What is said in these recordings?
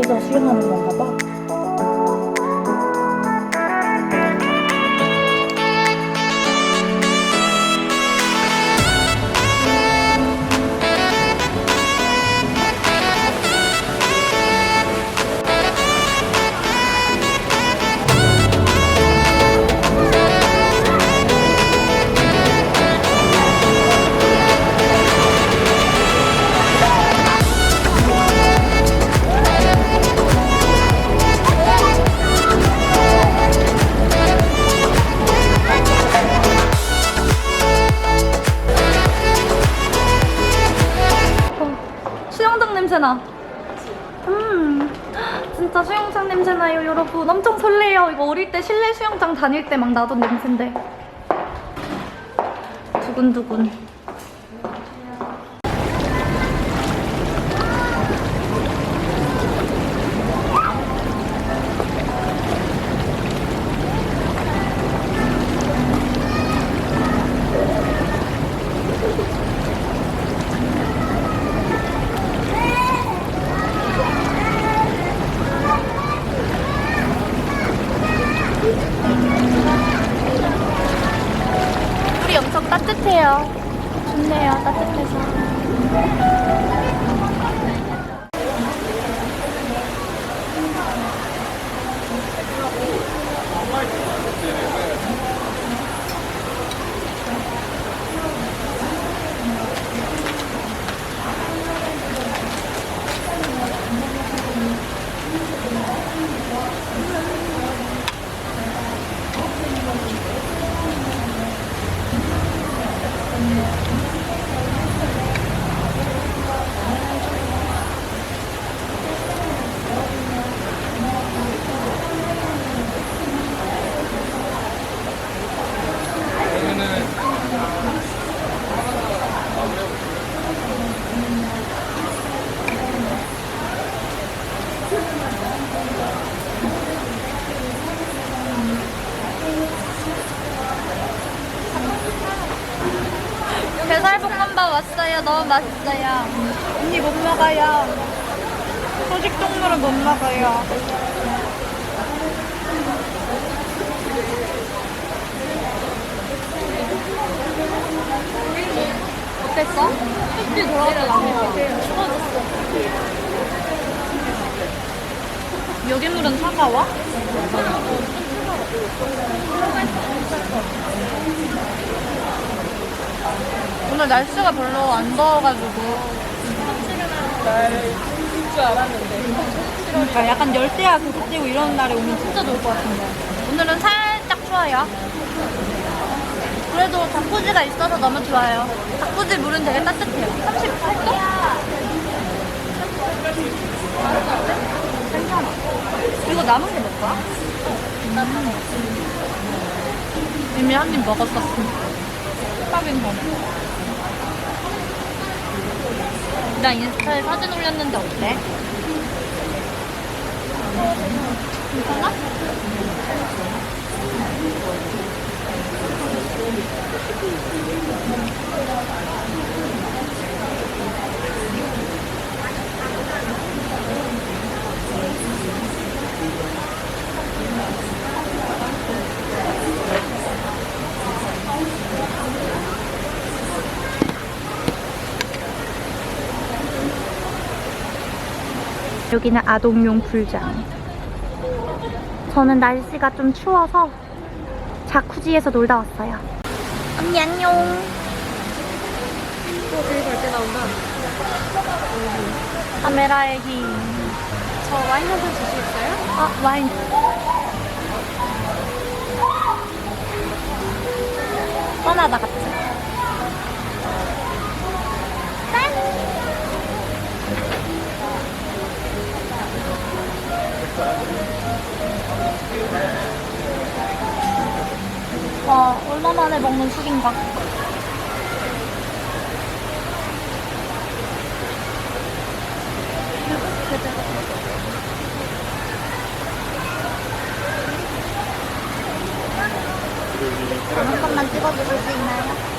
여기서 수영하는 건가 봐. 냄새나. 음, 진짜 수영장 냄새나요, 여러분. 엄청 설레요. 이거 어릴 때 실내 수영장 다닐 때 막 나던 냄새인데. 두근두근. 따뜻해서. 게살볶음밥 너무 맛있어요. 언니 못 먹어요. 소식 동물은 못 먹어요. 어땠어? 햇빛 돌아오더라고. 추워졌어. 여기 물은 차가워? 오늘 날씨가 별로 안 더워가지고. 그러니까 약간 열대야 띄고 이런 날에 오면 진짜 좋을 것 같은데. 오늘은 살짝 추워요. 그래도 닭꼬지가 있어서 너무 좋아요. 닭꼬지 물은 되게 따뜻해요. 38도? 괜찮아. 이거 남은 게몇 거야? 이미 한 입 먹었었어. 힙합인 거. 나 인스타에 사진 올렸는데 어때? 괜찮아? 여기는 아동용 풀장. 저는 날씨가 좀 추워서 자쿠지에서 놀다 왔어요. 언니 안녕. 또 되게 밝게 나온다. 카메라의 힘. 저 와인 한 잔 주시겠어요? 아, 와인. 뻔하다, 같이. 와, 만에 먹는 술인가? 한 번만 찍어주실 수 있나요?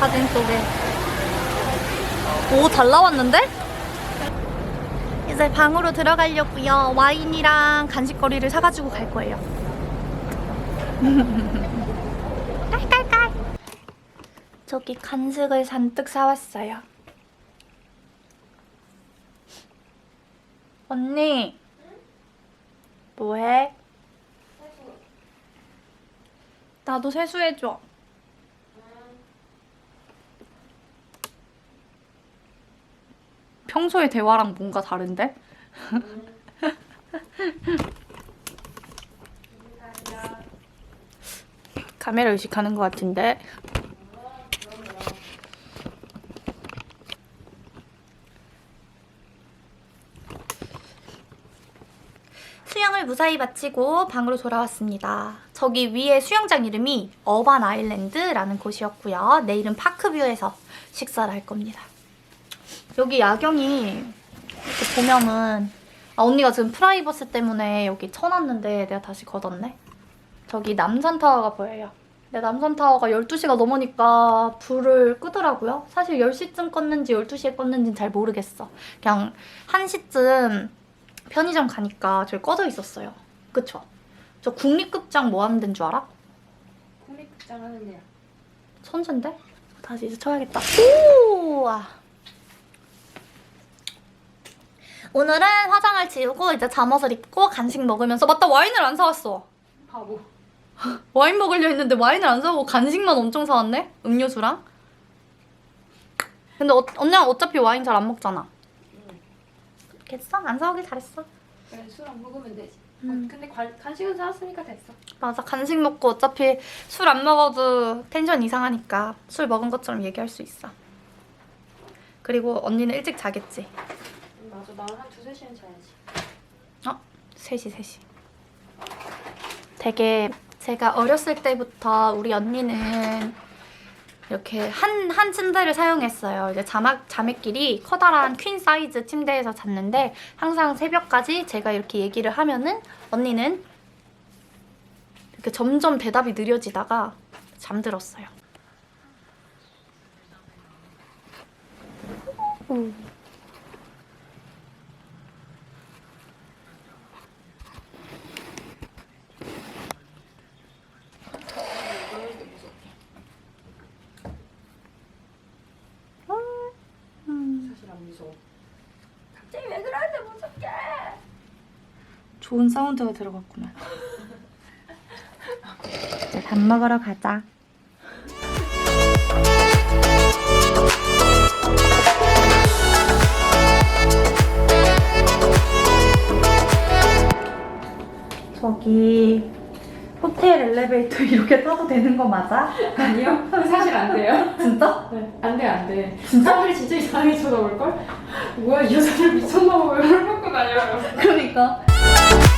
사진 속에. 오, 잘 나왔는데? 이제 방으로 들어가려고요. 와인이랑 간식거리를 사가지고 갈 거예요. 깔깔깔. 저기 간식을 잔뜩 사왔어요. 언니. 뭐해? 나도 세수해줘. 평소의 대화랑 뭔가 다른데? 카메라 의식하는 것 같은데. 수영을 무사히 마치고 방으로 돌아왔습니다. 저기 위에 수영장 이름이 어반 아일랜드라는 곳이었고요. 내일은 파크뷰에서 식사를 할 겁니다. 여기 야경이 이렇게 보면은 아 언니가 지금 프라이버스 때문에 여기 쳐놨는데 내가 다시 걷었네. 저기 남산타워가 보여요. 근데 남산타워가 12시가 넘으니까 불을 끄더라고요. 사실 10시쯤 껐는지 12시에 껐는지는 잘 모르겠어. 그냥 1시쯤 편의점 가니까 저기 꺼져 있었어요. 그쵸? 저 국립극장 뭐 하는 데인 줄 알아? 국립극장 하는데요. 천재인데? 다시 이제 쳐야겠다. 우와! 오늘은 화장을 지우고 이제 잠옷을 입고 간식 먹으면서 맞다 와인을 안 사왔어. 바보. 와인 먹으려 했는데 와인을 안 사고 간식만 엄청 사왔네? 음료수랑. 근데 어, 언니랑 어차피 와인 잘 안 먹잖아. 됐어? 안 사오길 잘했어. 그래 술 안 먹으면 되지. 음. 근데 관, 간식은 사왔으니까 됐어. 맞아 간식 먹고 어차피 술 안 먹어도 텐션 이상하니까 술 먹은 것처럼 얘기할 수 있어 그리고 언니는 일찍 자겠지 맞아 나는 한 두세 시간 자야지. 어? 3시 3시 되게 제가 어렸을 때부터 우리 언니는 이렇게 한, 한 침대를 사용했어요. 이제 자막, 자매끼리 커다란 퀸 사이즈 침대에서 잤는데 항상 새벽까지 제가 이렇게 얘기를 하면은 언니는 이렇게 점점 대답이 느려지다가 잠들었어요. 사실 안 무서워. 갑자기 왜 그러는데 무섭게? 좋은 사운드가 들어갔구나. 이제 밥 먹으러 가자. 저기 호텔 엘리베이터 이렇게 타도 되는 거 맞아? 아니요. 사실 안 돼요. 진짜? 네. 안 돼, 안 돼. 진짜? 사람들이 진짜 이상하게 쳐다볼걸? 뭐야, 이 여자들 미쳤나 이걸 갖고 다녀요? 그러니까. Thank you.